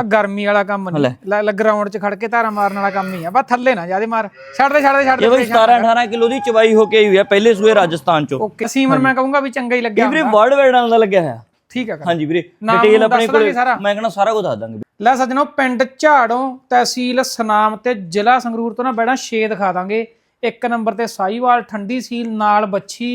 ਆ ਗਰਮੀ ਵਾਲਾ ਕੰਮ ਨਹੀਂ। ਲੈ ਗਰਾਊਂਡ 'ਚ ਖੜ ਕੇ ਧਾਰਾ ਮਾਰਨ ਵਾਲਾ ਕੰਮ ਹੀ ਆ। ਬਸ ਥੱਲੇ ਨਾ ਜਿਆਦੇ ਮਾਰ। ਛੱਡ ਦੇ ਛੱਡ ਦੇ ਛੱਡ ਇਹ ਦੇ ਬਈ 17 18 ਕਿਲੋ ਦੀ ਚਵਾਈ ਹੋ ਕੇ ਆਈ ਹੋਈ ਹੈ ਪਹਿਲੇ ਸੂਏ ਰਾਜਸਥਾਨ ਚੋਂ। ਓਕੇ ਸੀਮਨ ਮੈਂ ਕਹੂੰਗਾ ਵੀ ਚੰਗਾ ਹੀ ਲੱਗਿਆ ਵੀਰੇ ਵਰਡ ਵੈਡਾਂ ਦਾ ਲੱਗਿਆ ਹੋਇਆ। ਠੀਕ ਆ ਹਾਂਜੀ ਵੀਰੇ ਡਿਟੇਲ ਆਪਣੇ ਕੋਲ। ਮੈਂ ਕਹਿੰਦਾ ਸਾਰਾ ਕੁਝ ਦੱਸ ਦਾਂਗੇ। ਲੈ ਸੱਜਣੋ ਪਿੰਡ ਝਾੜੋਂ ਤਹਿਸੀਲ ਸਨਾਮ ਤੇ ਜ਼ਿਲ੍ਹਾ ਸੰਗਰੂਰ ਤੋਂ ਨਾ ਬੈੜਾ 6 ਦਿਖਾ ਦਾਂਗੇ। ਇੱਕ ਨੰਬਰ ਤੇ ਸਾਈਵਾਲ ਠੰਡੀ ਸੀਲ ਨਾਲ ਬੱਚੀ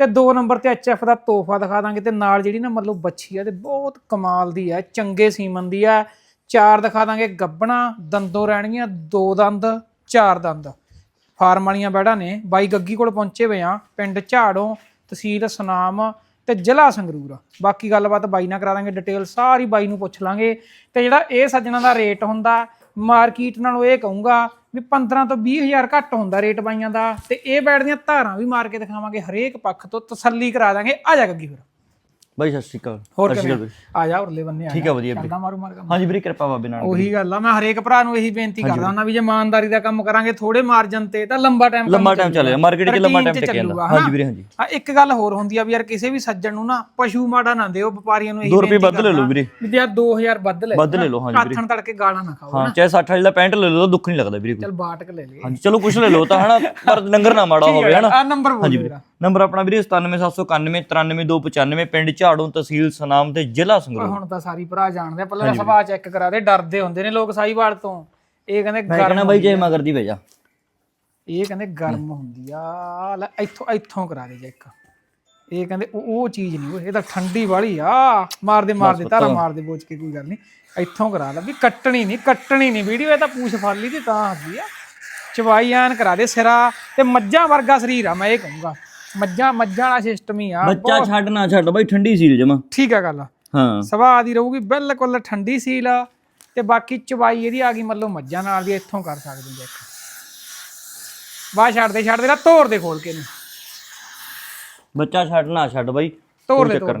ਤੇ ਦੋ ਨੰਬਰ ਤੇ ਐਚਐਫ ਦਾ ਤੋਹਫਾ ਦਿਖਾ ਦਾਂਗੇ ਤੇ ਨਾਲ ਜਿਹੜੀ ਨਾ ਮਤਲਬ ਬੱਚੀ ਆ ਤੇ ਬਹੁਤ ਕਮਾਲ ਦੀ ਆ ਚੰਗੇ ਸੀਮਨ ਦੀ ਆ। ਚਾਰ ਦਿਖਾ ਦਾਂਗੇ, ਗੱਬਣਾ, ਦੰਦੋਂ ਰਹਿਣਗੀਆਂ, ਦੋ ਦੰਦ, ਚਾਰ ਦੰਦ। ਫਾਰਮ ਵਾਲੀਆਂ ਬੈੜਾਂ ਨੇ, ਬਾਈ ਗੱਗੀ ਕੋਲ ਪਹੁੰਚੇ ਹੋਏ ਆ, ਪਿੰਡ ਝਾੜੋਂ, ਤਹਿਸੀਲ ਸਨਾਮ ਤੇ ਜ਼ਿਲ੍ਹਾ ਸੰਗਰੂਰ। ਬਾਕੀ ਗੱਲਬਾਤ ਬਾਈ ਨਾਲ ਕਰਾ ਦਾਂਗੇ, ਡਿਟੇਲ ਸਾਰੀ ਬਾਈ ਨੂੰ ਪੁੱਛ ਲਾਂਗੇ। ਤੇ ਜਿਹੜਾ ਇਹ ਸੱਜਣਾ ਦਾ ਰੇਟ ਹੁੰਦਾ, ਮਾਰਕੀਟ ਨਾਲੋਂ ਇਹ ਕਹੂੰਗਾ ਵੀ 15 ਤੋਂ 20 ਹਜ਼ਾਰ ਘੱਟ ਹੁੰਦਾ ਰੇਟ ਬਾਈਆਂ ਦਾ। ਤੇ ਇਹ ਬੈੜ ਦੀਆਂ ਧਾਰਾਂ ਵੀ ਮਾਰ ਕੇ ਦਿਖਾਵਾਂਗੇ, ਹਰੇਕ ਪੱਖ ਤੋਂ ਤਸੱਲੀ ਕਰਾ ਦਾਂਗੇ। ਆ ਜਾ ਗੱਗੀ ਫਿਰ। ਬਾਈ ਸਤਿ ਸ਼੍ਰੀ ਅਕਾਲ। ਹੋਰ ਸਤਿ ਸ਼੍ਰੀ ਅਕਾਲ ਕਿਵੇਂ? ਵੀਰੇ। ਆ ਜਾ ਉਰਲੇ ਬੰਨੇ ਆ ਠੀਕ ਆ ਵਧੀਆ ਵੀਰੇ ਚੱਲਦਾ ਮਾਰੂ ਮਾਰ ਕੰਮ ਹਾਂਜੀ ਵੀਰੇ ਕਿਰਪਾ ਬਾਬੇ ਨਾਲ ਉਹੀ ਗੱਲ ਆ ਮੈਂ ਹਰੇਕ ਭਰਾ ਨੂੰ ਇਹੀ ਬੇਨਤੀ ਕਰਦਾ ਹੁੰਦਾ ਵੀ ਜੇ ਇਮਾਨਦਾਰੀ ਦਾ ਕੰਮ ਕਰਾਂਗੇ ਥੋੜੇ ਮਾਰਜਨ ਤੇ ਤਾਂ ਲੰਬਾ ਟਾਈਮ ਲੰਮਾ ਟਾਈਮ ਚੱਲੇਗਾ ਮਾਰਕੀਟ 'ਚ ਲੰਮਾ ਟਾਈਮ ਟਿਕਿਆ ਜਾਂਦਾ। ਹਾਂਜੀ ਵੀਰੇ ਹਾਂਜੀ। ਆ ਇੱਕ ਗੱਲ ਹੋਰ ਹੁੰਦੀ ਆ ਵੀ ਯਾਰ ਕਿਸੇ ਵੀ ਸੱਜਣ ਨੂੰ ਨਾ ਪਸ਼ੂ ਮਾੜਾ ਨਾ ਦਿਓ ਵਪਾਰੀਆਂ ਨੂੰ ਇਹੀ 2 ਰੁਪਏ ਵੱਧ ਲੈ ਲਓ ਵੀਰੇ। ਵੀ ਯਾਰ 2000 ਵੱਧ ਲੈ ਵੱਧ ਲੈ ਲਓ ਹਾਂਜੀ ਵੀਰੇ। ਆਥਣ ਤੜਕੇ ਗਾਲਾਂ ਨਾ ਖਾਓ ਹਾਂ ਚਾਹੇ 60 ਵਾਲੀ ਦਾ ਪੈਂਟ ਲੈ ਲਓ ਦੁੱਖ ਨਹੀਂ ਲੱਗਦਾ ਵੀਰੇ ਕੋਈ। ਚਲ ਬਾਟਕ ਲੈ ਲੈ ਹਾਂਜੀ ਚਲੋ ਕੁਛ ਲੈ ਲਓ ਤਾਂ ਹਨਾ ਪਰ ਲੰਗਰ ਨਾ ਮਾੜਾ ਹੋਵੇ ਹਨਾ? ਆ ਨੰਬਰ ਬੋਲ ਮੇਰਾ ਨੰਬਰ ਆਪਣਾ ਵੀਰੇ 97791 93295 ਪਿੰਡ ਝਾੜੂ ਤਹਿਸੀਲ ਸਨਾਮ ਤੇ ਜ਼ਿਲ੍ਹਾ ਸੰਗਰੂਰ। ਹੁਣ ਤਾਂ ਸਾਰੀ ਭਰਾ ਜਾਣਦੇ ਆ ਪਹਿਲਾਂ ਸਭਾ ਚੈੱਕ ਕਰਾ ਦੇ ਡਰਦੇ ਹੁੰਦੇ ਨੇ ਲੋਕ ਸਾਈਵਾਲ ਤੋਂ। ਇਹ ਕਹਿੰਦੇ ਗਰਮ ਬਾਈ ਜੇ ਮਗਰ ਦੀ ਭੇਜਾ ਇਹ ਕਹਿੰਦੇ ਗਰਮ ਹੁੰਦੀ ਆ। ਲੈ ਇੱਥੋਂ ਇੱਥੋਂ ਕਰਾ ਦੇ ਚੈੱਕ ਇਹ ਕਹਿੰਦੇ ਉਹ ਉਹ ਚੀਜ਼ ਨਹੀਂ ਉਹ ਇਹ ਤਾਂ ਠੰਡੀ ਵਾਲੀ ਆ। ਮਾਰਦੇ ਮਾਰਦੇ ਤਾਰਾ ਮਾਰਦੇ ਬੋਝ ਕੇ ਕੋਈ ਗੱਲ ਨਹੀਂ। ਇੱਥੋਂ ਕਰਾ ਲੈ ਵੀ ਕੱਟਣੀ ਨਹੀਂ ਕੱਟਣੀ ਨਹੀਂ ਵੀਡੀਓ ਇਹ ਤਾਂ ਪੂਛ ਫਾਲੀ ਦੀ ਤਾਂ ਹੱਦੀ ਆ। ਚਵਾਈ ਐਨ ਕਰਾ ਦੇ ਸਿਰਾ ਤੇ ਮੱਝਾਂ ਵਰਗਾ ਸਰੀਰ ਆ ਮੈਂ ਇਹ ਕਹੂੰਗਾ। ਮੱਝਾਂ ਮੱਝਾਂ ਵਾਲਾ ਸਿਸਟਮ ਹੀ ਆ ਬੱਚਾ ਛੱਡ ਨਾ ਛੱਡ ਬਾਈ ਠੰਡੀ ਸੀਲ ਜਮਾ। ਠੀਕ ਆ ਗੱਲ। ਹਾਂ। ਸਵਾਦ ਦੀ ਰਹੂਗੀ ਬਿਲਕੁਲ ਠੰਡੀ ਸੀਲ ਆ। ਤੇ ਬਾਕੀ ਚਵਾਈ ਇਹਦੀ ਆ ਗਈ ਮਤਲਬ ਮੱਝਾਂ ਨਾਲ ਵੀ ਇੱਥੋਂ ਕਰ ਸਕਦੇ ਹੋ ਦੇਖ। ਬਾਹ ਛੱਡਦੇ ਛੱਡਦੇ ਨਾ ਤੋੜ ਦੇ ਖੋਲ ਕੇ ਨੂੰ ਬੱਚਾ ਛੱਡ ਨਾ ਛੱਡ ਬਾਈ ਤੋੜ ਲੈ ਤੋੜ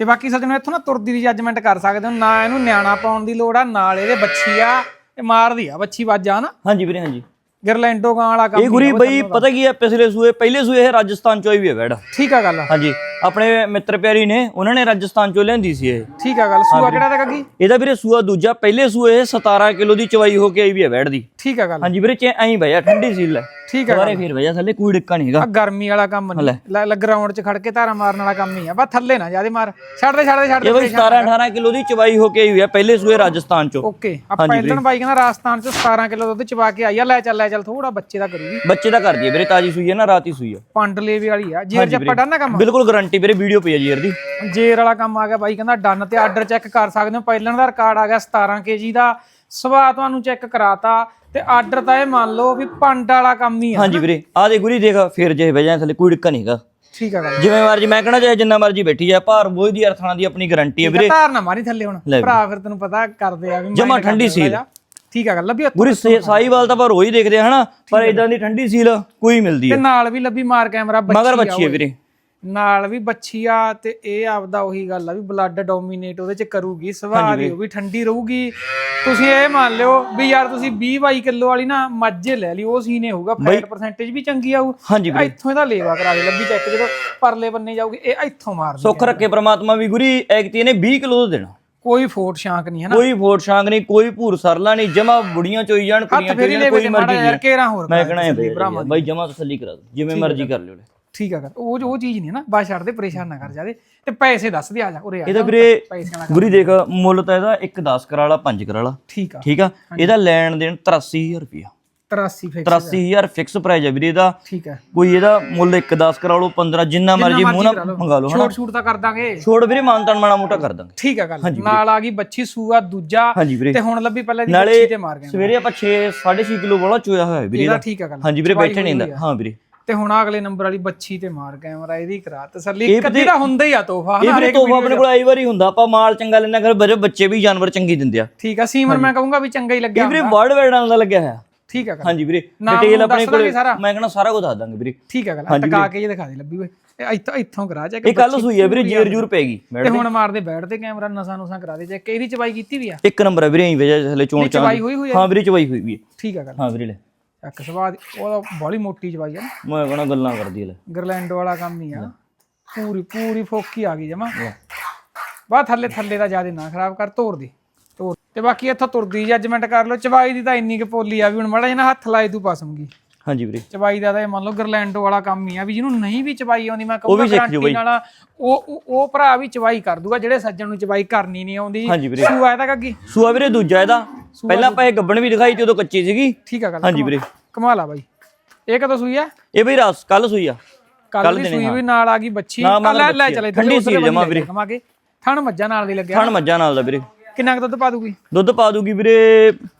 ਤੇ ਬਾਕੀ ਸੱਜਣੋ ਇੱਥੋਂ ਨਾ ਤੁਰਦੀ ਦੀ ਜੱਜਮੈਂਟ ਕਰ ਸਕਦੇ ਹੋ। ਨਾ ਇਹਨੂੰ ਨਿਆਣਾ ਪਾਉਣ ਦੀ ਲੋੜ ਆ ਨਾਲ ਇਹਦੇ ਬੱਚੀ ਆ ਇਹ ਮਾਰਦੀ ਆ ਬੱਚੀ ਵਾਜਾ ਨਾ ਹਾਂਜੀ ਵੀਰੇ ਹਾਂਜੀ। ਗਿਰਲੈਂਡੋ ਗਾਂ ਵਾਲਾ ਕੰਮ ਇਹ ਗੁਰੀ ਬਈ ਪਤਾ ਕੀ ਹੈ ਪਿਛਲੇ ਸੂਏ ਪਹਿਲੇ ਸੂਏ ਇਹ ਰਾਜਸਥਾਨ ਚੋਂ ਆਈ ਵੀ ਹੈ ਵੈੜ ਠੀਕ ਆ ਗੱਲ। ਹਾਂਜੀ। ਆਪਣੇ ਮਿੱਤਰ ਪਿਆਰੀ ਨੇ ਉਹਨਾਂ ਨੇ ਰਾਜਸਥਾਨ ਚੋਂ ਲਿਆਂਦੀ ਸੀ ਇਹ। ਠੀਕ ਆ ਗੱਲ ਸੂਆ ਕਿਹੜਾ ਤਾਂ ਕੱਗੀ ਇਹਦਾ ਵੀਰੇ ਸੂਆ ਦੂਜਾ ਪਹਿਲੇ ਸੂਏ ਇਹ 17 ਕਿਲੋ ਦੀ ਚਵਾਈ ਹੋ ਕੇ ਆਈ ਵੀ ਹੈ ਵੈੜ ਦੀ ਠੀਕ ਆ ਗੱਲ। ਹਾਂਜੀ ਵੀਰੇ ਚੇ ਐਂ ਭਈਆ ਠੰਡੀ ਸੀਲ ਹੈ ਠੀਕ ਆ ਦੁਬਾਰੇ ਫੇਰ ਭਈਆ ਥੱਲੇ ਕੋਈ ਡਿੱਕਾ ਨਹੀਂ ਆ ਗਰਮੀ ਵਾਲਾ ਕੰਮ ਨਹੀਂ ਲੈ। ਗਰਾਊਂਡ 'ਚ ਖੜ ਕੇ ਧਾਰਾ ਮਾਰਨ ਵਾਲਾ ਕੰਮ ਹੀ ਆ। ਬਸ ਥੱਲੇ ਨਾ ਜਿਆਦੇ ਮਾਰ। ਛੱਡ ਦੇ ਛੱਡ ਦੇ ਛੱਡ ਇਹ ਦੇ। ਬਈ 17 18 ਕਿਲੋ ਦੀ ਚਵਾਈ ਹੋ ਕੇ ਆਈ ਹੈ ਪਹਿਲੇ ਸੂਏ ਰਾਜਸਥਾਨ ਚੋਂ। ਓਕੇ ਆ ਪਹਿਲਣ ਬਾਈ ਕਹਿੰਦਾ ਰਾਜਸਥਾਨ 'ਚ 17 ਕਿਲੋ ਦੁੱਧ ਚਵਾ ਕੇ ਆਈ ਆ। ਲੈ ਚੱਲ ਲੈ ਚੱਲ ਥੋੜਾ ਬੱਚੇ ਦਾ ਕਰੂਗੀ ਬੱਚੇ ਦਾ ਕਰਦੀ ਹੈ ਵੀਰੇ ਤਾਜੀ ਸੂਈ ਹੈ ਨਾ ਰਾਤੀ ਸੂਈ ਹੈ ਪੰਡ ਲੇਵੇ ਵਾਲੀ ਆ। ਜੇਰ ਜੱਪਾ ਡਨ ਨਾ ਕੰਮ? ਬਿਲਕੁਲ ਗਾਰੰਟੀ ਵੀਰੇ ਵੀਡੀਓ ਪਈ ਹੈ ਜੀ ਇਹਦੀ। ਜੇਰ ਵਾਲਾ ਕੰਮ ਆ ਗਿਆ ਬਾਈ ਕਹਿੰਦਾ ਡਨ ਤੇ ਆਰਡਰ ਚੈੱਕ ਕਰ ਸਕਦੇ ਹੋ। ਪਹਿਲਣ ਦਾ ਰਿਕਾਰਡ ਆ ਗਿਆ 17 ਕੇਜੀ ਦਾ। ਸਵਾ ਤੁਹਾਨੂੰ ਚੈੱਕ ਕਰਾਤਾ ਤੇ ਆਰਡਰ ਤਾਂ ਇਹ ਮੰਨ ਲਓ ਵੀ ਪੰਡ ਵਾਲਾ ਕੰਮ ਹੀ ਆ ਹਾਂਜੀ ਵੀਰੇ ਆ ਦੇ ਗੁਰੀ ਦੇਖ ਫੇਰ ਜੇ ਵਜਾ ਥੱਲੇ ਕੋਈ ਡਿੱਕਾ ਨਹੀਂ ਹੈਗਾ। ਠੀਕ ਆ ਗੱਲ ਜਿਵੇਂ ਮਰਜ਼ੀ ਮੈਂ ਕਹਣਾ ਚਾਹੇ ਜਿੰਨਾ ਮਰਜ਼ੀ ਬੈਠੀ ਜਾ ਭਾਰ ਬੋਝ ਦੀ ਅਰਥਾਂ ਦੀ ਆਪਣੀ ਗਾਰੰਟੀ ਹੈ ਵੀਰੇ। ਧਾਰ ਨਾ ਮਾਰੀ ਥੱਲੇ ਹੁਣ। ਭਰਾ ਫਿਰ ਤੈਨੂੰ ਪਤਾ ਕਰਦੇ ਆ ਵੀ ਜਮਾਂ ਠੰਡੀ ਸੀਲ। ਆ। ਠੀਕ ਆ ਗੱਲ ਲੱਭੀ। ਗੁਰੀ ਸਾਈਵਾਲ ਤਾਂ ਆਪਾਂ ਰੋਜ਼ ਦੇਖਦੇ ਆ ਹਨਾ? ਪਰ ਇਦਾਂ ਦੀ ਠੰਡੀ ਸੀਲ ਕੋਈ ਮਿਲਦੀ ਤੇ ਹੈ ਨਾਲ ਵੀ ਲੱਭੀ ਮਾਰ ਕੈਮਰਾ ਮਗਰ ਬੱਚੀ ਆ ਬੱਚੀ ਹੈ ਵੀਰੇ। ਨਾਲ ਵੀ ਬੱਚੀ ਆ ਤੇ ਇਹ ਆਪਦਾ ਉਹੀ ਗੱਲ ਆ ਵੀ ਬਲੱਡ ਡੋਮੀਨੇਟ ਉਹਦੇ ਚ ਕਰੂਗੀ ਸੁਭਾਅ ਦੀ ਉਹ ਵੀ ਠੰਡੀ ਰਹੂਗੀ। ਤੁਸੀਂ ਇਹ ਮੰਨ ਲਿਓ ਵੀ ਯਾਰ ਤੁਸੀਂ 20 22 ਕਿਲੋ ਵਾਲੀ ਨਾ ਮੱਝ ਲੈ ਲਈ ਉਹ ਸੀਨੇ ਹੋਊਗਾ ਫੈਟ ਪਰਸੈਂਟੇਜ ਵੀ ਚੰਗੀ ਆਊ। ਇੱਥੋਂ ਇਹਦਾ ਲੇਵਾ ਕਰਾ ਦੇ ਲੱਭੀ ਚੈੱਕ ਜਦੋਂ ਪਰਲੇ ਬੰਨੇ ਜਾਊਗੀ ਇਹ ਇੱਥੋਂ ਮਾਰਦੀ ਸੁੱਖ ਰੱਖੇ ਪ੍ਰਮਾਤਮਾ ਵੀ ਗੁਰੀ ਐਕਤੀ ਇਹਨੇ 20 ਕਿਲੋ ਦਾ ਦੇਣਾ। ਕੋਈ ਫੋਟ ਸ਼ਾਂਕ ਨਹੀਂ ਹੈ ਨਾ। ਕੋਈ ਫੋਟ ਸ਼ਾਂਗ ਨਹੀਂ ਕੋਈ ਭੂਰ ਸਰਲਾ ਨਹੀਂ ਜਮਾ ਬੁੜੀਆਂ ਚੋਈ ਜਾਣ ਕੁੜੀਆਂ ਚੋਈ ਜਾਣ ਕੋਈ ਮਰਜ਼ੀ ਮੈਂ ਕਹਣਾ ਬਾਈ ਜਮਾ ਤਸੱਲੀ ਕਰਾ ਦੋ ਜਿਵੇਂ ਮਰਜ਼ੀ ਕਰ ਲਿਓ ਠੀਕ ਆ ਕਰ। ਉਹ ਉਹ ਚੀਜ਼ ਨਹੀਂ ਹੈ ਨਾ ਬਸ ਛੱਡ ਦੇ ਪਰੇਸ਼ਾਨ ਨਾ ਕਰ ਜਾਦੇ ਤੇ ਪੈਸੇ ਦੱਸ ਦੇ ਆ ਜਾ ਉਰੇ ਆ ਇਹਦਾ ਵੀਰੇ ਨਾਲ ਗੁਰੀ ਦੇਖ ਮੁੱਲ ਤਾਂ ਇਹਦਾ 1 10 ਕਰਾ ਵਾਲਾ 5 ਕਰਾ ਵਾਲਾ। ਠੀਕ ਆ। ਠੀਕ ਆ? ਇਹਦਾ ਲੈਣ ਦੇਣ 83000 ਰੁਪਇਆ। 83 ਫਿਕਸ 83000 ਫਿਕਸ ਪ੍ਰਾਈਸ ਹੈ ਵੀਰੇ ਇਹਦਾ। ਠੀਕ ਹੈ ਕੋਈ ਇਹਦਾ ਮੁੱਲ 1 10 ਕਰਾ ਲਓ 15 ਜਿੰਨਾ ਮਰਜ਼ੀ ਮੂੰਹ ਨਾਲ ਮੰਗਾ ਲਓ ਛੋਟ ਛੂਟ ਤਾਂ ਕਰ ਦਾਂਗੇ। ਛੋੜ ਵੀਰੇ ਮਾਨਤਾਨ ਮਾੜਾ ਮੋਟਾ ਕਰ ਦਾਂਗੇ। ਠੀਕ ਆ ਗੱਲ। ਨਾਲ ਆ ਗਈ ਬੱਚੀ ਸੂਆ ਦੂਜਾ। ਤੇ ਹੁਣ ਲੱਭੀ ਪਹਿਲਾਂ ਦੀ ਬੱਚੀ ਤੇ ਮਾਰ ਗਏ। ਸਵੇਰੇ ਆਪਾਂ 6 6.5 ਕਿਲੋ ਵਾਲਾ ਚੋਇਆ ਹੋਇਆ ਵੀਰੇ ਇਹਦਾ ਠੀਕ ਆ ਗੱਲ। ਹਾਂਜੀ ਵੀਰੇ ਬੈਠੇ ਨਹੀਂ ਹੁੰਦਾ। ਹਾਂ ਵੀਰੇ। ਤੇ ਹੁਣ ਅਗਲੇ ਨੰਬਰ ਵਾਲੀ ਬੱਚੀ ਤੇ ਮਾਰ ਕੈਮਰਾ ਇਹਦੀ ਕਰਾ ਤਸੱਲੀ ਇੱਕ ਅੱਧੀ ਤਾਂ ਹੁੰਦਾ ਹੀ ਆ ਤੋਹਫਾ ਇਹ ਵੀਰੇ ਤੋਹਫਾ ਆਪਣੇ ਕੋਲ ਆਈ ਵਾਰੀ ਹੁੰਦਾ ਆਪਾਂ ਮਾਲ ਚੰਗਾ ਲੈਣਾ ਕਰ ਬਰੇ ਬੱਚੇ ਵੀ ਜਾਨਵਰ ਚੰਗੀ ਦਿੰਦੇ ਆ। ਠੀਕ ਆ ਸੀਮਨ ਮੈਂ ਕਹੂੰਗਾ ਵੀ ਚੰਗਾ ਹੀ ਇਹ ਲੱਗਿਆ ਵੀਰੇ ਵਰਡ ਵੈਡਾਂ ਦਾ ਲੱਗਿਆ ਹੋਇਆ। ਠੀਕ ਆ ਹਾਂਜੀ ਵੀਰੇ ਡਿਟੇਲ ਆਪਣੇ ਕੋਲ? ਮੈਂ ਕਹਿੰਦਾ ਸਾਰਾ ਕੁਝ ਦੱਸ ਦਾਂਗੇ ਵੀਰੇ। ਠੀਕ ਆ ਗੱਲ ਟਕਾ ਕੇ ਜੇ ਦਿਖਾ ਦੇ ਲੱਭੀ ਓਏ ਇੱਥੋਂ ਇੱਥੋਂ ਕਰਾ ਜਾ ਇਹ ਕੱਲ ਸੂਈ ਹੈ ਵੀਰੇ ਜੇਰ ਜੂਰ ਪੈਗੀ ਤੇ ਹੁਣ ਮਾਰਦੇ ਬੈਠ ਤੇ ਕੈਮਰਾ ਨਸਾਂ ਨੁਸਾਂ ਕਰਾ ਦੇ ਚੈੱਕ ਇਹਦੀ ਚਬਾਈ ਕੀਤੀ ਵੀ ਆ। ਇੱਕ ਨੰਬਰ ਹੈ ਵੀਰੇ ਐਂ ਵਜਾ ਥੱਲੇ ਚੋਣ ਚਾਂ ਚਬਾਈ ਹੋਈ ਹੋਈ ਆ। ਹਾਂ ਵੀਰੇ ਚਵਾਈ ਹੋਈ ਵੀ ਠੀਕ ਆ ਗੱਲ। ਹਾਂ ਵੀਰੇ ਲੈ। ਚੱਕ ਸਵਾਦ ਉਹਦਾ ਬੜੀ ਮੋਟੀ ਚਬਾਈ ਆ ਨਾ। ਮੈਂ ਕਹਣਾ ਗੱਲਾਂ ਕਰਦੀ ਲੈ ਗਰਲੈਂਡ ਵਾਲਾ ਕੰਮ ਹੀ ਆ। ਪੂਰੀ ਪੂਰੀ ਫੋਕੀ ਆ ਗਈ ਜਮਾ। ਬਾ ਥੱਲੇ ਥੱਲੇ ਦਾ ਜ਼ਿਆਦਾ ਨਾ ਖਰਾਬ ਕਰ ਤੋੜ ਦੇ। ਤੋੜ। ਤੇ ਬਾਕੀ ਇੱਥੋਂ ਤੁਰਦੀ ਜੱਜਮੈਂਟ ਕਰ ਲਓ। ਚਵਾਈ ਦੀ ਤਾਂ ਇੰਨੀ ਕੁ ਪੋਲੀ ਆ ਵੀ ਹੁਣ ਮਾੜਾ ਜਿਹਾ ਨਾ ਹੱਥ ਲਾਏ ਤੂੰ ਪਸਮਗੀ ਹਾਂਜੀ ਵੀਰੇ। ਚਵਾਈ ਦਾ ਤਾਂ ਇਹ ਮੰਨ ਲਓ ਗਰਲੈਂਡੋ ਵਾਲਾ ਕੰਮ ਹੀ ਆ ਵੀ ਜਿਹਨੂੰ ਨਹੀਂ ਵੀ ਚਵਾਈ ਆਉਂਦੀ ਮੈਂ ਕਹੂੰਗਾ ਗਾਰੰਟੀ ਨਾਲ ਉਹ ਉਹ- ਭਰਾ ਵੀ ਚਵਾਈ ਕਰ ਦੂਗਾ ਜਿਹੜੇ ਸੱਜਣ ਨੂੰ ਚਵਾਈ ਕਰਨੀ ਨਹੀਂ ਆਉਂਦੀ। ਸੂਆ ਇਹਦਾ ਕੱਗੀ ਸੂਆ ਵੀਰੇ ਦੂਜਾ ਇਹਦਾ। ਪਹਿਲਾਂ ਆਪਾਂ ਇਹ ਗੱਬਣ ਵੀ ਦਿਖਾਈ ਤੇ ਉਦੋਂ ਕੱਚੀ ਸੀਗੀ। ਠੀਕ ਆ ਗੱਲ ਹਾਂਜੀ ਵੀਰੇ। ਕਮਾਲ ਆ ਬਾਈ। ਇਹ ਕਦੋਂ ਸੂਈ ਆ? ਇਹ ਵੀ ਰਾਸ ਕੱਲ ਸੂਈ ਆ। ਕੱਲ ਦੀ ਸੂਈ ਵੀ ਨਾਲ ਆ ਗਈ ਬੱਚੀ। ਲੈ ਲੈ। ਚਲੇ ਠੰਡੀ ਸੀ ਜਮਾਂ ਵੀਰੇ। ਕਮਾ ਕੇ ਥਣ ਮੱਝਾਂ ਨਾਲ ਦੀ ਲੱਗਿਆ ਥਣ ਮੱਝਾਂ ਨਾਲ ਦਾ ਵੀਰੇ। ਕਿੰਨਾ ਕੁ ਦੁੱਧ ਪਾ ਦੂਗੀ? ਦੁੱਧ ਪਾ ਦੂਗੀ ਵੀਰੇ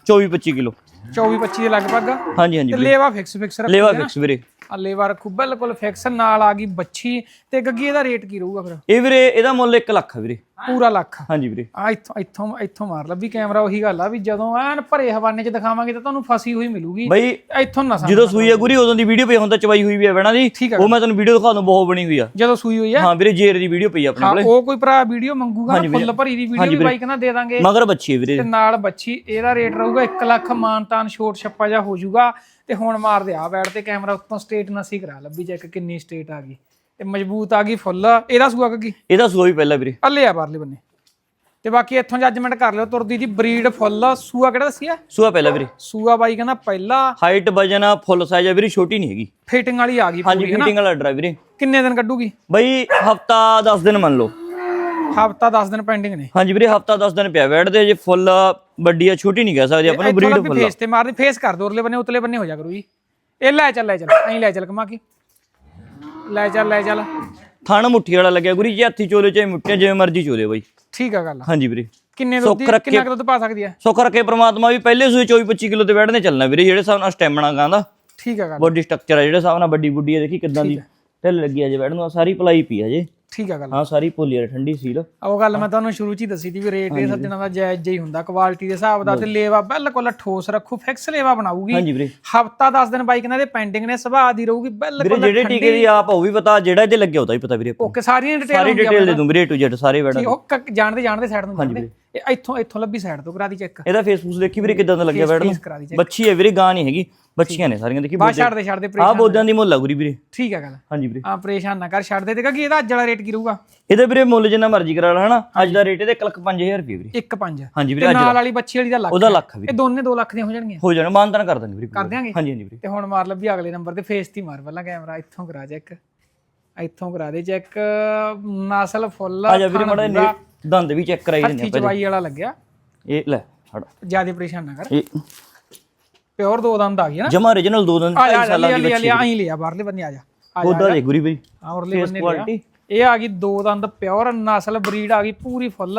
24 25 ਕਿਲੋ। 24 25 ਦੇ ਲਗਭਗ। ਹਾਂਜੀ ਹਾਂਜੀ ਤੇ ਵੀਰੇ। ਲੇਵਾ ਫਿਕਸ ਫਿਕਸ ਰੱਖ ਲੇਵਾ ਫਿਕਸ ਵੀਰੇ। ਆ ਲੇਵਾ ਰੱਖੂ ਬਿਲਕੁਲ ਫਿਕਸ ਨਾਲ ਆ ਗਈ ਬੱਚੀ। ਤੇ ਗੱਗੀ ਇਹਦਾ ਰੇਟ ਕੀ ਰਹੂਗਾ ਫਿਰ? ਇਹ ਵੀਰੇ ਇਹਦਾ ਮੁੱਲ 1 ਲੱਖ ਆ ਵੀਰੇ। ਪੂਰਾ ਲੱਖ। ਹਾਂਜੀ ਵੀਰੇ। ਆ ਇੱਥੋਂ ਇੱਥੋਂ ਇੱਥੋਂ ਮਾਰ ਲੱਭੀ ਕੈਮਰਾ ਉਹੀ ਗੱਲ ਆ ਵੀ ਜਦੋਂ ਐਨ ਭਰੇ ਹਵਾਨੇ 'ਚ ਦਿਖਾਵਾਂਗੇ ਤਾਂ ਤੁਹਾਨੂੰ ਫਸੀ ਹੋਈ ਮਿਲੂਗੀ। ਬਈ ਇੱਥੋਂ ਨਾ ਜਦੋਂ ਸੂਈ ਆ ਗੁਰੀ ਉਦੋਂ ਦੀ ਵੀਡੀਓ ਪਈ ਹੁੰਦਾ ਚਵਾਈ ਹੋਈ ਵੀ ਆ ਬਣਾ ਦੀ। ਉਹ ਮੈਂ ਤੁਹਾਨੂੰ ਵੀਡੀਓ ਦਿਖਾ ਦੂੰ ਬਹੁਤ ਬਣੀ ਹੋਈ ਆ। ਜਦੋਂ ਸੂਈ ਹੋਈ ਆ? ਹਾਂ ਵੀਰੇ ਜੇਰ ਦੀ ਵੀਡੀਓ ਪਈ ਆਪਣੇ ਕੋਲੇ। ਉਹ ਕੋਈ ਭਰਾ ਵੀਡੀਓ ਮੰਗੂਗਾ ਨਾ ਫੁੱਲ ਭਰੀ ਦੀ ਵੀਡੀਓ ਵੀ ਬਾਈਕ ਨਾਲ ਦੇ ਦਾਂਗੇ। ਮਗਰ ਬੱਚੀ ਵੀਰੇ। ਤੇ ਨਾਲ ਬੱਚੀ ਇਹਦਾ ਰੇਟ ਰਹੂਗਾ 1 ਲੱਖ ਮਾਨਤਾਨ ਛੋਟ ਛੱਪਾ ਜਾ ਹੋ ਜਾਊਗਾ। ਤੇ ਹੁਣ ਮਾਰ ਦੇ ਆ ਬੈਠ ਤੇ ਕੈਮਰਾ ਉੱਤੋਂ ਸਟੇਟ ਨਸੀ ਕਰਾ ਲੱਭੀ ਚੈੱਕ ਕਿੰਨੀ ਸਟੇਟ ਆ ਗਈ। ਤੇ ਮਜ਼ਬੂਤ ਆ ਗਈ ਫੁੱਲ ਇਹਦਾ ਸੂਆ ਕੱਗੀ ਇਹਦਾ ਸੂਆ ਵੀ ਪਹਿਲਾਂ ਵੀਰੇ। ਅੱਲੇ ਆ ਬਾਹਰਲੇ ਬੰਨੇ। ਤੇ ਬਾਕੀ ਇੱਥੋਂ ਜੱਜਮੈਂਟ ਕਰ ਲਿਓ ਤੁਰਦੀ ਦੀ ਬਰੀਡ ਫੁੱਲ ਸੂਆ ਕਿਹੜਾ ਦੱਸਿਆ? ਸੂਆ ਪਹਿਲਾਂ ਵੀਰੇ। ਸੂਆ ਬਾਈ ਕਹਿੰਦਾ ਪਹਿਲਾ। ਹਾਈਟ ਵਜਨ ਫੁੱਲ ਸਾਈਜ਼ ਆ ਵੀਰੇ ਛੋਟੀ ਨਹੀਂ ਹੈਗੀ। ਫਿਟਿੰਗ ਵਾਲੀ ਆ ਗਈ ਹਾਂਜੀ ਫਿਟਿੰਗ ਵਾਲਾ ਡਰਾ ਵੀਰੇ। ਕਿੰਨੇ ਦਿਨ ਕੱਢੂਗੀ? ਬਈ ਹਫਤਾ 10 ਦਿਨ ਮੰਨ ਲਓ। ਹਫਤਾ 10 ਦਿਨ ਪੈਂਡਿੰਗ ਨੇ। ਹਾਂਜੀ ਵੀਰੇ ਹਫਤਾ 10 ਦਿਨ ਪਿਆ ਵੈਟ ਦੇ ਜੇ ਫੁੱਲ ਵੱਡੀ ਆ ਛੋਟੀ ਨਹੀਂ ਕਹਿ ਸਕਦੇ ਆਪਾਂ ਨੂੰ ਬਰੀਡ ਫੁੱਲ। ਫੇਸ ਤੇ ਮਾਰਦੀ ਫੇਸ ਕਰ ਦੋ ਉਰਲੇ ਬੰਨੇ ਉਤਲੇ ਬੰਨੇ ਹੋ ਜਾ ਕਰੂ ਜੀ। ਇਹ ਲੈ ਚੱਲ ਲੈ ਚੱਲ ਐਂ ਲੈ ਚੱਲ ਕਮਾ ਕੇ। ਲੈ ਚੱਲ ਲੈ ਚੱਲ। ਥਣ ਮੁੱਠੀ ਵਾਲਾ ਲੱਗਿਆ ਗੁਰੀ ਜੀ ਹੱਥੀ ਚੋਲੇ ਚਾਹੇ ਮੁੱਠੀਆਂ ਜਿਵੇਂ ਮਰਜ਼ੀ ਚੋਲੇ ਬਾਈ। ਠੀਕ ਆ ਗੱਲ ਹਾਂਜੀ ਵੀਰੇ। ਕਿੰਨੇ ਦੁੱਧ ਕਿੰਨਾ ਦੁੱਧ ਪਾ ਸਕਦੀ ਆ? ਸੁੱਖ ਰੱਖੇ ਪ੍ਰਮਾਤਮਾ ਵੀ ਪਹਿਲੇ ਸੂਏ 24 25 ਕਿਲੋ ਤੇ ਬੈਠਨੇ ਚੱਲਣਾ ਵੀਰੇ ਜਿਹੜੇ ਹਿਸਾਬ ਨਾਲ ਸਟੈਮਿਨਾ ਗਾਂਦਾ ਠੀਕ ਆ ਗੱਲ ਬੋਡੀ ਸਟਰਕਚਰ ਆ ਜਿਹੜੇ ਹਿਸਾਬ ਨਾਲ ਵੱਡੀ ਬੁੱਡੀ ਆ ਦੇਖੀ ਕਿੱਦਾਂ ਦੀ ਢਿੱਲ ਲੱਗੀ ਆ ਜੇ ਬੈਠ ਨੂੰ ਸਾਰੀ ਪਲਾਈ ਪਈ ਆ ਜੇ। ਠੀਕ ਆ ਗੱਲ। ਹਾਂ ਸਾਰੀ ਭੋਲੀ ਆ ਠੰਡੀ ਸੀਲ। ਉਹ ਗੱਲ ਮੈਂ ਤੁਹਾਨੂੰ ਸ਼ੁਰੂ ਚ ਹੀ ਦੱਸੀ ਸੀ ਵੀ ਰੇਟ ਇਹ ਸੱਜਣਾ ਦਾ ਜਾਇਜ਼ ਜਿਹਾ ਹੀ ਹੁੰਦਾ ਕੁਆਲਿਟੀ ਦੇ ਹਿਸਾਬ ਦਾ ਤੇ ਲੇਵਾ ਬਿਲਕੁਲ ਠੋਸ ਰੱਖੂ ਫਿਕਸ ਲੇਵਾ ਬਣਾਊਗੀ। ਹਾਂਜੀ ਵੀਰੇ। ਹਫਤਾ 10 ਦਿਨ ਬਾਈਕ ਇਹਨਾਂ ਦੇ ਪੈਂਡਿੰਗ ਨੇ ਸੁਭਾਅ ਦੀ ਰਹੂਗੀ ਵੀਰੇ ਬਿਲਕੁਲ ਜਿਹੜੇ ਟੀਕੇ ਦੀ ਆਪ ਉਹ ਵੀ ਪਤਾ ਜਿਹੜਾ ਇਹਦੇ ਲੱਗਿਆ ਉਹਦਾ ਵੀ ਪਤਾ ਵੀਰੇ। ਓਕੇ ਸਾਰੀਆਂ ਡਿਟੇਲ ਸਾਰੀ ਡਿਟੇਲ ਦੇ ਦੂੰ ਵੀਰੇ ਟੂ ਜ਼ੈਡ ਸਾਰੇ ਬੈਠ ਉਹ ਜਾਣਦੇ ਜਾਣਦੇ ਸਾਈਡ ਨੂੰ ਜਾਣਦੇ ਇਹ ਇੱਥੋਂ ਇੱਥੋਂ ਲੱਭੀ ਸਾਈਡ ਤੋਂ ਕਰਾ ਦੀ ਚੈੱਕ ਇਹਦਾ ਫੇਸਬੁੱਕ ਦੇਖੀ ਵੀਰੇ ਕਿੱਦਾਂ ਦਾ ਲੱਗਿਆ ਨੂੰ ਫੇਸ ਦੀ ਚੈੱਕ ਬੱਚੀ ਹੈ ਵੀਰੇ ਗਾਂ ਨਹੀਂ ਹੈਗੀ। ਬੱਚੀਆਂ ਨੇ ਸਾਰੀਆਂ ਦੇਖੀ ਬਾਅਦ ਛੱਡ ਦੇ ਛੱਡ ਦੇ ਪਰੇਸ਼ਾਨ ਬੋਦਾਂ ਦੀ ਮੁੱਲ ਆ ਗੁਰੀ ਵੀਰੇ। ਠੀਕ ਆ ਗੱਲ। ਹਾਂਜੀ ਵੀਰੇ। ਆ ਪਰੇਸ਼ਾਨ ਨਾ ਕਰ ਛੱਡ ਦੇ। ਤੇ ਕਿ ਇਹਦਾ ਅੱਜ ਵਾਲਾ ਰੇਟ ਕੀ ਰਹੂਗਾ? ਇਹਦੇ ਵੀਰੇ ਮੁੱਲ ਜਿੰਨਾ ਮਰਜ਼ੀ ਕਰਾ ਲਾ ਹਨਾ? ਅੱਜ ਦਾ ਰੇਟ ਇਹਦੇ 1 ਲੱਖ 5000 ਰੁਪਏ ਵੀਰੇ। 1 5 ਹਾਂਜੀ ਵੀਰੇ ਅੱਜ ਨਾਲ ਵਾਲੀ। ਬੱਚੀ ਵਾਲੀ ਦਾ ਲੱਖ ਉਹਦਾ ਲੱਖ ਵੀਰੇ। ਇਹ ਦੋਨੇ 2 ਲੱਖ ਦੀਆਂ ਹੋ ਜਾਣਗੀਆਂ। ਹੋ ਜਾਣਾ ਮਾਨਤਨ ਕਰ ਦਾਂਗੇ ਵੀਰੇ ਕਰ ਦਿਆਂਗੇ। ਹਾਂਜੀ ਹਾਂਜੀ ਵੀਰੇ। ਤੇ ਹੁਣ ਮਾਰ ਲੱਭੀ ਅਗਲੇ ਨੰਬਰ ਤੇ ਫੇਸ ਤੇ ਮਾਰ ਪਹਿਲਾਂ ਕੈਮਰਾ ਇੱਥੋਂ ਕਰਾ ਚੈੱਕ ਇੱਥੋਂ ਕਰਾ ਦੇ ਚੈੱਕ ਨਸਲ ਫੁੱਲ ਆ ਜਾ ਵੀਰੇ ਮੜਾ ਦੰਦ ਵੀ ਚੈੱਕ ਕਰਾਈ ਦਿੰਦੇ ਹੱਥੀ ਚਵਾਈ ਵਾਲਾ ਲੱਗਿਆ। ਇਹ ਲੈ ਛੜ ਜ਼ਿਆਦਾ ਪਰੇਸ਼ਾਨ ਨਾ ਕਰ। ਇਹ। ਪਿਓਰ ਦੋ ਦੰਦ ਆ ਗਿਆ ਨਾ। ਜਮਾ origignal ਦੋ ਦਿਨ ਆ ਜਾ 2.5 ਸਾਲਾਂ ਲਿਆ ਦੀ ਲਿਆ ਬੱਚੀ ਲਿਆ ਬਾਹਰਲੇ ਬੰਨੇ ਆ ਜਾ। ਉਹਦਾ ਦੇ ਗੁਰੀ ਵੀਰੇ ਆ ਉਰਲੇ ਬੰਨੇ ਇਹ ਆ ਗਈ ਦੋ ਦੰਦ ਪਿਓਰ ਨਸਲ ਬਰੀਡ ਆ ਗਈ ਪੂਰੀ ਫੁੱਲ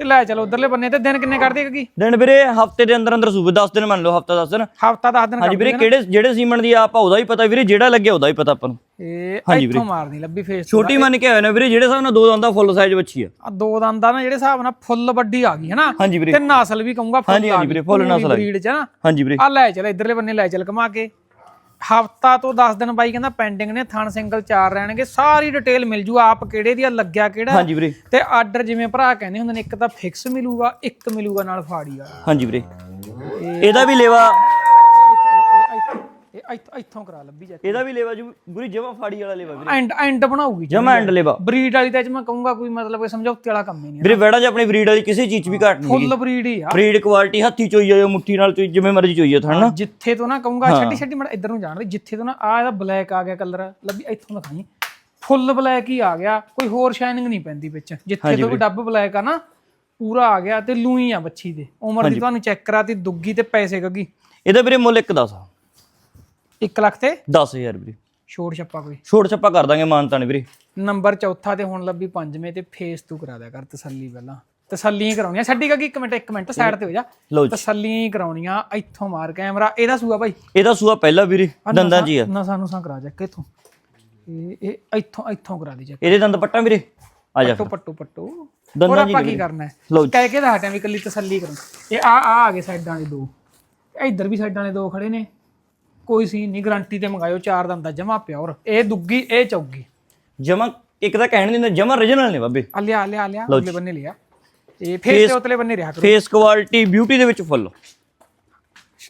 ਤੇ ਲੈ ਚਲੋ ਉਧਰਲੇ ਬੰਨੇ ਤੇ ਦਿਨ ਕਿੰਨੇ ਕੱਢਦੇ ਕਿ? ਦਿਨ ਵੀਰੇ ਹਫ਼ਤੇ ਦੇ ਅੰਦਰ ਅੰਦਰ ਸੂਬੇ 10 ਦਿਨ ਮੰਨ ਲਓ ਹਫਤਾ 10 ਦਿਨ। ਹਫਤਾ 10 ਦਿਨ ਹਾਂਜੀ ਵੀਰੇ ਕਿਹੜੇ ਜਿਹੜੇ ਸੀਮਨ ਦੀ ਆਪ ਉਹਦਾ ਹੀ ਪਤਾ ਵੀਰੇ ਜਿਹੜਾ ਲੱਗਿਆ ਉਹਦਾ ਹੀ ਪਤਾ ਆਪਾਂ ਨੂੰ। ਇਹ ਇੱਥੋਂ ਮਾਰਨੀ ਲੱਭੀ ਫੇਸ ਛੋਟੀ ਮੰਨ ਕੇ ਆਇਆ ਨਾ ਵੀਰੇ ਜਿਹੜੇ ਹਿਸਾਬ ਨਾਲ ਦੋ ਦੰਦਾਂ ਫੁੱਲ ਸਾਈਜ਼ ਬੱਚੀ ਆ। ਆ ਦੋ ਦੰਦਾਂ ਨਾ ਜਿਹੜੇ ਹਿਸਾਬ ਨਾਲ ਫੁੱਲ ਵੱਡੀ ਆ ਗਈ ਹਨਾ? ਤੇ ਨਸਲ ਵੀ ਕਹੂੰਗਾ ਫੁੱਲ ਹਾਂਜੀ, ਹਾਂਜੀ ਵੀਰੇ, ਫੁੱਲ ਨਸਲ ਆ ਗਈ। ਬਰੀਡ ਚ ਨਾ। ਹਾਂਜੀ ਵੀਰੇ। ਆ ਲੈ ਚਲ ਇਧਰਲੇ ਬੰਨੇ ਲੈ ਚਲ ਕਮਾ ਕੇ। ਹਫਤਾ ਤੋਂ 10 ਦਿਨ ਬਾਈ ਕਹਿੰਦਾ ਪੈਂਡਿੰਗ ਨੇ ਥਣ ਸਿੰਗਲ ਚਾਰ ਰਹਿਣਗੇ ਸਾਰੀ ਡਿਟੇਲ ਮਿਲ ਜੂ ਆਪ ਕਿਹੜੇ ਦੀ ਆ ਲੱਗਿਆ ਕਿਹੜਾ? ਹਾਂਜੀ ਵੀਰੇ। ਤੇ ਆਰਡਰ ਜਿਵੇਂ ਭਰਾ ਕਹਿੰਦੇ ਹੁੰਦੇ ਨੇ ਇੱਕ ਤਾਂ ਫਿਕਸ ਮਿਲੂਗਾ ਇੱਕ ਮਿਲੂਗਾ ਨਾਲ ਫਾੜੀ ਵਾਲਾ। ਹਾਂਜੀ ਵੀਰੇ। ਇਹਦਾ ਵੀ ਲੇਵਾ ਇਹ ਇੱਥੋਂ ਇੱਥੋਂ ਕਰਾ ਲੱਭੀ ਜਾ ਇਹਦਾ ਵੀ ਲੇਵਾ ਜੂ ਜਮਾ ਫਾੜੀ ਵਾਲਾ ਲੇਵਾ ਵੀਰੇ। ਐਂਡ ਐਂਡ ਬਣਾਉਗੀ ਜਮਾ। ਐਂਡ ਲੇਵਾ। ਬਰੀਡ ਵਾਲੀ ਤਾਂ ਅੱਜ ਮੈਂ ਕਹੂੰਗਾ ਕੋਈ ਮਤਲਬ ਕੋਈ ਸਮਝੌਤੇ ਵਾਲਾ ਕੰਮ ਹੀ ਨਹੀਂ ਵੀਰੇ ਵੜਾ 'ਚ ਆਪਣੀ ਬਰੀਡ ਵਾਲੀ ਕਿਸੇ ਚੀਜ਼ 'ਚ ਵੀ ਘਾਟ ਨਹੀਂ ਹੈਗੀ। ਫੁੱਲ ਬਰੀਡ ਹੀ ਆ। ਬਰੀਡ ਕੁਆਲਿਟੀ ਹੱਥੀ ਚੋਈ ਜਾਓ ਮੁੱਠੀ ਨਾਲ ਚੋਈ ਜਿਵੇਂ ਮਰਜ਼ੀ ਚੋਈ ਜਾਓ ਥਣ ਨਾ ਜਿੱਥੇ ਤੋਂ ਨਾ ਕਹੂੰਗਾ ਛੱਡੀ ਛੱਡੀ ਮੜ ਇੱਧਰ ਨੂੰ ਜਾਣਦੇ ਜਿੱਥੇ ਤੋਂ ਨਾ ਆ ਇਹਦਾ ਬਲੈਕ ਆ ਗਿਆ ਕਲਰ ਲੱਭੀ ਇੱਥੋਂ ਦਿਖਾਈ। ਫੁੱਲ ਬਲੈਕ ਹੀ ਆ ਗਿਆ ਕੋਈ ਹੋਰ ਸ਼ਾਈਨਿੰਗ ਨਹੀਂ ਪੈਂਦੀ ਵਿੱਚ। ਜਿੱਥੇ ਤੋਂ ਵੀ ਡੱਬ ਬਲੈਕ ਆ ਨਾ ਪੂਰਾ ਆ ਗਿਆ ਤੇ ਲੂਈ ਆ ਬੱਚੀ ਦੇ। ਉਮਰ ਦੀ ਤੁਹਾਨੂੰ ਚੈੱਕ ਕਰਾਤੀ ਦੁੱਗੀ ਤੇ ਪੈਸੇ ਗੱਗੀ ਇਹਦਾ ਵੀਰੇ ਮੁੱਲ ਇੱਕ 10 ਆ 1 ਲੱਖ ਤੇ 10000 ਵੀਰੇ। ਛੋੜ ਛੱਪਾ ਕੋਈ? ਛੋੜ ਛੱਪਾ ਕਰ ਦਾਂਗੇ ਮਾਨਤਾਨ ਵੀਰੇ। ਨੰਬਰ ਚੌਥਾ ਤੇ ਹੁਣ ਲੱਭੀ ਪੰਜਵੇਂ ਤੇ ਫੇਸ ਤੂੰ ਕਰਾ ਦਿਆ ਕਰ ਤਸੱਲੀ ਪਹਿਲਾਂ। ਤਸੱਲੀਆਂ ਕਰਾਉਣੀਆਂ। ਛੱਡੀ ਗੱਗੀ ਇੱਕ ਮਿੰਟ ਇੱਕ ਮਿੰਟ ਸਾਈਡ ਤੇ ਹੋ ਜਾ। ਜੀ। ਤਸੱਲੀਆਂ ਹੀ ਕਰਾਉਣੀਆਂ ਇੱਥੋਂ ਮਾਰ ਕੈਮਰਾ। ਇਹਦਾ ਸੂਆ ਭਾਈ? ਇਹਦਾ ਸੂਆ ਪਹਿਲਾ ਵੀਰੇ ਦੰਦਾਂ ਹੀ ਆ। ਨਾ ਸਾਨੂੰ ਸਾਂ ਕਰਾ ਜਾ ਕਿੱਥੋਂ ਇਹ ਇਹ ਇੱਥੋਂ ਇੱਥੋਂ ਕਰਾ ਦੇ ਜਾ ਇਹਦੇ ਦੰਦ ਪੱਟਾਂ ਵੀਰੇ? ਆ ਜਾ ਪੱਟੋ ਪੱਟੋ ਪੱਟੋ। ਦੰਦਾਂ ਹੋਰ ਜੀ ਆਪਾਂ ਕੀ ਕਰਨਾ ਹੈ? ਜੀ। ਕਹਿ ਕੇ ਤਾਂ ਹਟਿਆ ਵੀ ਕੱਲੀ ਤਸੱਲੀ ਕਰੋ ਇਹ ਆ ਆ ਆ ਗਏ ਸਾਈਡਾਂ ਦੇ। ਦੋ ਇੱਧਰ ਵੀ ਸਾਈਡਾਂ ਦੇ ਦੋ ਖੜੇ ਨੇ। ਕੋਈ ਸੀਨ ਨਹੀਂ ਗਾਰੰਟੀ ਤੇ ਮੰਗਾਇਓ ਚਾਰ ਦੰਦਾ ਜਮਾ ਪਿਓਰ ਇਹ ਦੁੱਗੀ ਇਹ ਚੌਗੀ। ਜਮਾ ਇੱਕ ਤਾਂ ਕਹਿਣ ਦਿੰਦਾ ਜਮਾ origignal ਨੇ ਬਾਬੇ। ਆ ਲਿਆ ਲਿਆ ਲਿਆ ਉਤਲੇ ਬੰਨੇ ਲਿਆ। ਇਹ ਫੇਸ ਤੇ ਉਤਲੇ ਬੰਨੇ ਰਿਹਾ ਕਰੋ। ਫੇਸ ਕੁਆਲਿਟੀ ਬਿਊਟੀ ਦੇ ਵਿੱਚ ਫੁੱਲ।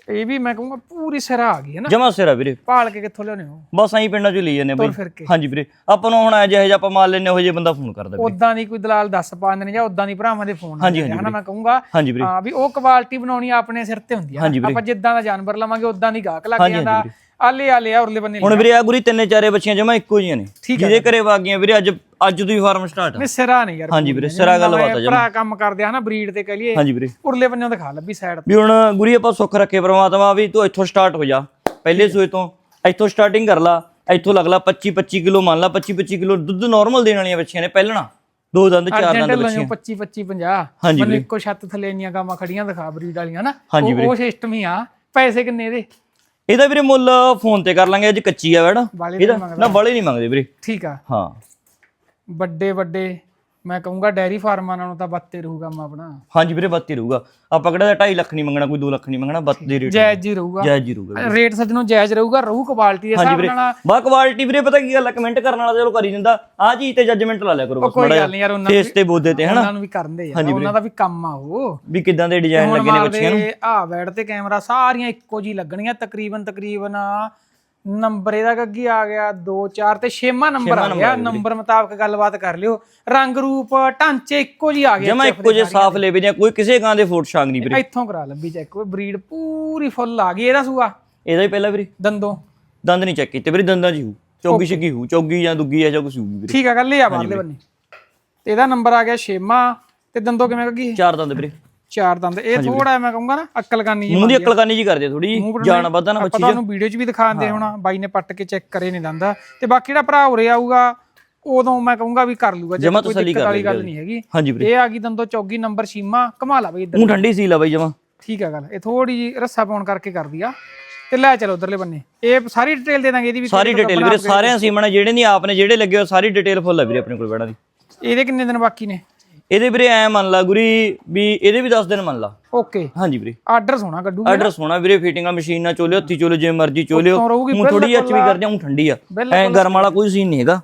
ਇਹ ਵੀ ਮੈਂ ਕਹੂੰਗਾ ਪੂਰੀ ਸਿਰਾ ਆ ਗਈ ਹੈ ਨਾ। ਜਮਾ ਸਿਰਾ ਵੀਰੇ। ਪਾਲ ਕੇ ਕਿੱਥੋਂ ਲਿਆਉਣੇ ਹੋ? ਬਸ ਐਂ ਪਿੰਡਾਂ ਚੋਂ ਲਈ ਜਾਂਦੇ ਤੁਰ ਬਈ। ਫਿਰ ਕੇ। ਹਾਂਜੀ ਵੀਰੇ। ਆਪਾਂ ਨੂੰ ਹੁਣ ਜਿਹੇ ਜਿਹਾ ਆਪਾਂ ਮਾਲ ਲੈਨੇ ਉਹ ਜੇ ਬੰਦਾ ਫੋਨ ਕਰਦਾ ਵੀਰੇ। ਉਦਾਂ ਦੀ ਕੋਈ ਦਲਾਲ ਦੱਸ ਪਾਉਂਦੇ ਨੇ ਜਾਂ ਉਦਾਂ ਦੀ ਭਰਾਵਾਂ ਦੇ ਫੋਨ ਹਾਂਜੀ, ਨੇ, ਹਨਾ ਮੈਂ ਕਹੂੰਗਾ ਹਾਂਜੀ ਵੀਰੇ। ਹਾਂ ਵੀ ਉਹ ਕੁਆਲਿਟੀ ਬਣਾਉਣੀ ਆਪਣੇ ਸਿਰ ਤੇ ਹੁੰਦੀ ਆ ਹਾਂਜੀ ਵੀਰੇ। ਆਪਾਂ ਜਿੱਦਾਂ ਦਾ ਜਾਨਵਰ ਲਵਾਂਗੇ ਉਦਾਂ ਦੀ ਗਾਹਕ ਲੱਗ ਹਾਂਜੀ, ਜਾਂਦਾ। ਹਾਂਜੀ ਆਲੇ ਆਲੇ ਆ ਉਰਲੇ ਬੰਨੇ ਹੁਣ ਵੀਰੇ ਆ ਗੁਰੀ ਤਿੰਨੇ ਚਾਰੇ ਬੱਚੀਆਂ ਜਮਾ ਇੱਕੋ ਜੀਆਂ ਨੇ। ਠੀਕ ਹੈ ਜਿਹਦੇ ਘਰੇ ਵਾਗੀਆਂ ਵੀਰੇ ਅੱਜ ਅੱਜ ਤੋਂ ਹੀ ਫਾਰਮ ਸਟਾਰਟ ਆ। ਨਹੀਂ ਸਿਰਾ ਨਹੀਂ ਯਾਰ। ਹਾਂਜੀ ਵੀਰੇ ਸਿਰਾ ਗੱਲਬਾਤ ਆ ਜਮਾ। ਭਰਾ ਕੰਮ ਕਰਦੇ ਆ ਨਾ ਬਰੀਡ ਤੇ ਕਹ ਲਈਏ। ਹਾਂਜੀ ਵੀਰੇ। ਉਰਲੇ ਬੰਨੋਂ ਦਿਖਾ ਲੱਭੀ ਸਾਈਡ ਵੀ ਹੁਣ ਗੁਰੀ ਆਪਾਂ ਸੁੱਖ ਰੱਖੇ ਪ੍ਰਮਾਤਮਾ ਵੀ ਤੂੰ ਇੱਥੋਂ ਸਟਾਰਟ ਹੋ ਜਾ। ਪਹਿਲੇ ਸੂਏ ਤੋਂ ਇੱਥੋਂ ਸਟਾਰਟਿੰਗ ਕਰ ਲਾ। ਇੱਥੋਂ ਲੱਗ ਲਾ 25 25 ਕਿਲੋ ਮੰਨ ਲਾ 25 25 ਕਿਲੋ ਦੁੱਧ ਨਾਰਮਲ ਦੇਣ ਵਾਲੀਆਂ ਬੱਚੀਆਂ ਨੇ ਪਹਿਲਣਾ। ਦੋ ਦੰਦ ਚਾਰ ਦੰਦ ਬੱਚੀਆਂ। 25 25 50 ਹਾਂਜੀ ਇੱਕੋ ਛੱਤ ਥੱਲੇ ਇੰਨੀਆਂ ਗਾਵਾਂ ਖੜੀਆਂ ਦਿਖਾ ਬਰੀਡ ਵਾਲੀਆਂ ਨਾ ਉਹ- ਉਹ ਸਿਸਟਮ ਹੀ ਆ। ਪੈਸੇ ਕਿੰਨੇ ਇਹਦੇ ਇਹਦਾ ਵੀਰੇ ਮੁੱਲ ਫੋਨ ਤੇ ਕਰ ਲਾਂਗੇ ਅੱਜ ਕੱਚੀ ਆ ਵੈੜਾ। ਇਹਦਾ ਨਾ ਬਾਲੇ ਨਹੀਂ ਮੰਗਦੇ ਵੀਰੇ। ਠੀਕ ਆ। ਹਾਂ। ਵੱਡੇ ਵੱਡੇ ਮੈਂ ਕਹੂੰਗਾ ਡੈਰੀ ਫਾਰਮਾਂ ਨਾਲੋਂ ਤਾਂ ਬੱਤੇ ਰਹੂਗਾ ਮੈਂ ਆਪਣਾ। ਹਾਂਜੀ ਵੀਰੇ 32 ਰਹੂਗਾ। ਆਪਾਂ ਕਿਹੜਾ 2.5 ਲੱਖ ਨਹੀਂ ਮੰਗਣਾ ਕੋਈ 2 ਲੱਖ ਨਹੀਂ ਮੰਗਣਾ 32 ਦੇ ਰੇਟ ਜਾਇਜ਼ ਜੀ ਰਹੂਗਾ। ਜਾਇਜ਼ ਹੀ ਰਹੂਗਾ ਰੇਟ ਸੱਜਣੋਂ ਜਾਇਜ਼ ਰਹੂਗਾ ਰਹੂ ਕੁਆਲਿਟੀ ਦੇ ਹਾਂਜੀ ਹਿਸਾਬ ਵੀਰੇ। ਨਾਲ। ਬਾ ਕੁਆਲਿਟੀ ਵੀਰੇ ਪਤਾ ਕੀ ਗੱਲ ਆ? ਕਮੈਂਟ ਕਰਨ ਵਾਲਾ ਚਲੋ ਕਰੀ ਦਿੰਦਾ। ਆ ਚੀਜ਼ ਤੇ ਜੱਜਮੈਂਟ ਲਾ ਲਿਆ ਕਰੋ ਬਸ ਕੋਈ ਮਾੜਾ ਗੱਲ ਨਹੀਂ ਯਾਰ ਉਹਨਾਂ ਫੇਸ ਤੇ ਬੋਦੇ ਤੇ ਹਨਾ? ਉਹਨਾਂ ਨੂੰ ਵੀ ਕਰਨ ਦੇ ਯਾਰ ਉਹਨਾਂ ਦਾ ਵੀ ਕੰਮ ਆ ਉਹ। ਵੀ ਕਿਦਾਂ ਦੇ ਡਿਜ਼ਾਈਨ ਲੱਗੇ ਨੇ ਬੱਚਿਆਂ ਨੂੰ? ਆ ਬੈਡ ਤੇ ਕੈਮਰਾ ਸਾਰੀਆਂ ਇੱਕੋ ਜੀ ਲੱਗਣੀਆਂ ਤਕਰੀਬਨ ਤਕਰੀਬਨ ਨੰਬਰ ਇਹਦਾ ਗੱਗੀ ਆ ਗਿਆ 2 4 ਤੇ 6ਵਾਂ ਨੰਬਰ ਆ ਗਿਆ। ਨੰਬਰ ਮੁਤਾਬਕ ਗੱਲਬਾਤ ਕਰ ਲਿਓ। ਰੰਗ ਰੂਪ ਢਾਂਚੇ ਇੱਕੋ ਜੀ ਆ ਗਏ ਜਮਾ ਇੱਕੋ ਜੇ ਸਾਫ਼ ਲੈਵੇ ਦੀਆਂ ਕੋਈ ਕਿਸੇ ਗਾਂ ਦੇ ਫੋਟ ਛਾਂਗ ਨਹੀਂ ਵੀਰੇ। ਇੱਥੋਂ ਕਰਾ ਲੱਭੀ ਚੈੱਕ ਬਰੀਡ ਪੂਰੀ ਫੁੱਲ ਆ ਗਈ ਇਹਦਾ ਸੂਆ। ਇਹਦਾ ਹੀ ਪਹਿਲਾਂ ਵੀਰੇ। ਦੰਦੋਂ। ਦੰਦ ਨਹੀਂ ਚੈੱਕ ਕੀਤੇ ਵੀਰੇ ਦੰਦਾਂ 'ਚ ਹੀ ਚੌਗੀ ਛਿੱਗੀ ਹੂ ਚੌਗੀ ਜਾਂ ਦੁੱਗੀ ਜਾਂ ਕੁਛ ਹੋਊਗੀ ਵੀਰੇ। ਠੀਕ ਆ ਗੱਲ ਇਹ ਆ ਬਾਹਰਲੇ ਬੰਨੇ। ਤੇ ਇਹਦਾ ਨੰਬਰ ਆ ਗਿਆ 6ਵਾਂ ਤੇ ਦੰਦੋਂ ਕਿਵੇਂ ਗੱਗੀ ਚਾਰ ਦੰਦ ਵੀਰੇ। ਚਾਰ ਦੰਦ। ਇਹ ਥੋੜਾ ਮੈਂ ਕਹੂੰਗਾ ਨਾ ਅਕਲਕਾਨੀ ਜੀ ਮੂੰਹ ਦੀ ਅਕਲਕਾਨੀ ਜੀ ਕਰਦੇ ਥੋੜੀ ਜਾਣ ਵੱਧਾ ਨਾ ਬੱਚੀ ਤੁਹਾਨੂੰ ਵੀਡੀਓ 'ਚ ਵੀ ਦਿਖਾਉਂਦੇ ਹੋਣਾ ਬਾਈ ਨੇ ਪੱਟ ਕੇ ਚੈੱਕ ਕਰੇ ਨਹੀਂ ਦੰਦਾ। ਤੇ ਬਾਕੀ ਜਿਹੜਾ ਭਰਾ ਉਰੇ ਆਊਗਾ ਉਦੋਂ ਮੈਂ ਕਹੂੰਗਾ ਵੀ ਕਰ ਲੂਗਾ ਜੇ ਕੋਈ ਦਿੱਕਤ ਵਾਲੀ ਗੱਲ ਨਹੀਂ ਹੈਗੀ। ਇਹ ਆ ਗਈ ਦੰਦੋ ਚੌਗੀ ਨੰਬਰ ਛੀਮਾ ਕਮਾ ਲਾ ਬਈ ਇੱਧਰ। ਮੂੰਹ ਠੰਡੀ ਸੀ ਲਾ ਬਾਈ ਜਮਾ। ਠੀਕ ਆ ਗੱਲ। ਇਹ ਥੋੜੀ ਜੀ ਰੱਸਾ ਪਾਉਣ ਕਰਕੇ ਕਰਦੀ ਆ। ਤੇ ਲੈ ਚਲੋ ਉਧਰਲੇ ਬੰਨੇ। ਇਹ ਸਾਰੀ ਡਿਟੇਲ ਦੇ ਦਾਂਗੇ ਇਹਦੀ ਵੀ ਸਾਰੀ ਡਿਟੇਲ ਵੀਰੇ ਸਾਰਿਆਂ ਸੀਮਣਾ ਜਿਹੜੇ ਨਹੀਂ ਆਪ ਨੇ ਜਿਹੜੇ ਲੱਗੇ ਹੋ ਸਾਰੀ ਡਿਟੇਲ ਫੁੱਲ ਹੈ ਵੀਰੇ ਆਪਣੇ ਕੋਲ ਬੈੜਾ ਦੀ। ਇਹਦੇ ਕਿੰਨੇ ਦਿਨ ਬਾਕੀ ਨੇ? ਇਹਦੇ ਵੀਰੇ ਐ ਮੰਨ ਲਾ ਗੁਰੀ ਵੀ ਇਹਦੇ ਵੀ 10 ਦਿਨ ਮੰਨ ਲਾ। ਓਕੇ। ਹਾਂਜੀ ਵੀਰੇ। ਆਰਡਰ ਸੋਣਾ ਕੱਢੂ ਆਰਡਰ ਸੋਣਾ ਵੀਰੇ ਫਿਟਿੰਗਾਂ ਮਸ਼ੀਨ ਨਾਲ ਚੋਲਿਓ ਹੱਥੀ ਚੋਲਿਓ ਜੇ ਮਰਜ਼ੀ ਚੋਲਿਓ। ਹੁਣ ਥੋੜੀ ਐਚ ਵੀ ਕਰਦੇ ਹਾਂ ਹੁਣ ਠੰਡੀ ਆ। ਐ ਗਰਮ ਵਾਲਾ ਕੋਈ ਸੀਨ ਨਹੀਂ ਹੈਗਾ।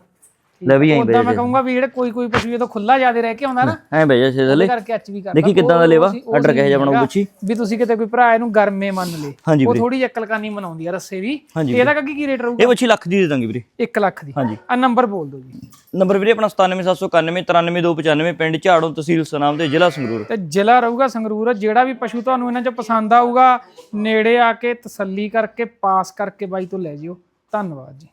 ਲੈ ਵੀ ਐਂ ਉਦਾਂ ਮੈਂ ਕਹੂੰਗਾ ਵੀ ਜਿਹੜੇ ਕੋਈ ਕੋਈ ਪਸ਼ੂ ਜਦੋਂ ਖੁੱਲਾ ਜਿਆਦੇ ਰਹਿ ਕੇ ਆਉਂਦਾ ਨਾ ਐ ਜਾ ਛੇ ਥੱਲੇ ਕਰਕੇ ਐਚ ਵੀ ਕਰਦਾ। ਦੇਖੀ ਕਿੱਦਾਂ ਦਾ ਲੇਵਾ ਆਰਡਰ ਕਹੇ ਜਾ ਬਣਾਉ ਪੁੱਛੀ ਵੀ ਤੁਸੀਂ ਕਿਤੇ ਕੋਈ ਭਰਾ ਇਹਨੂੰ ਗਰਮੇ ਮੰਨ ਲੇ ਉਹ ਥੋੜੀ ਜਿਹੀ ਅਕਲਕਾਨੀ ਮਨਾਉਂਦੀ ਆ ਰੱਸੇ ਦੀ। ਤੇ ਇਹਦਾ ਕੱਗੀ ਕੀ ਰੇਟ ਰਹੂਗਾ? ਇਹ ਬੱਚੀ ਲੱਖ ਦੀ ਦੇ ਦਾਂਗੇ ਵੀਰੇ। 1 ਲੱਖ ਦੀ। ਹਾਂਜੀ। ਆ ਨੰਬਰ ਬੋਲ ਦਿਓ ਜੀ। ਨੰਬਰ ਵੀਰੇ ਆਪਣਾ 97791 93295 ਪਿੰਡ ਝਾੜੋ ਤਹਿਸੀਲ ਸਨਾਮ ਤੇ ਜ਼ਿਲ੍ਹਾ ਸੰਗਰੂਰ। ਤੇ ਜ਼ਿਲ੍ਹਾ ਰਹੂਗਾ ਸੰਗਰੂਰ ਜਿਹੜਾ ਵੀ ਪਸ਼ੂ ਤੁਹਾਨੂੰ ਇਹਨਾਂ 'ਚ ਪਸੰਦ ਆਊਗਾ ਨੇੜੇ ਆ ਕੇ ਤਸੱਲੀ ਕਰਕੇ ਪਾਸ ਕਰਕੇ ਬਾਈ ਤੋਂ ਲੈ ਜਿਓ। ਧੰਨਵਾਦ ਜੀ।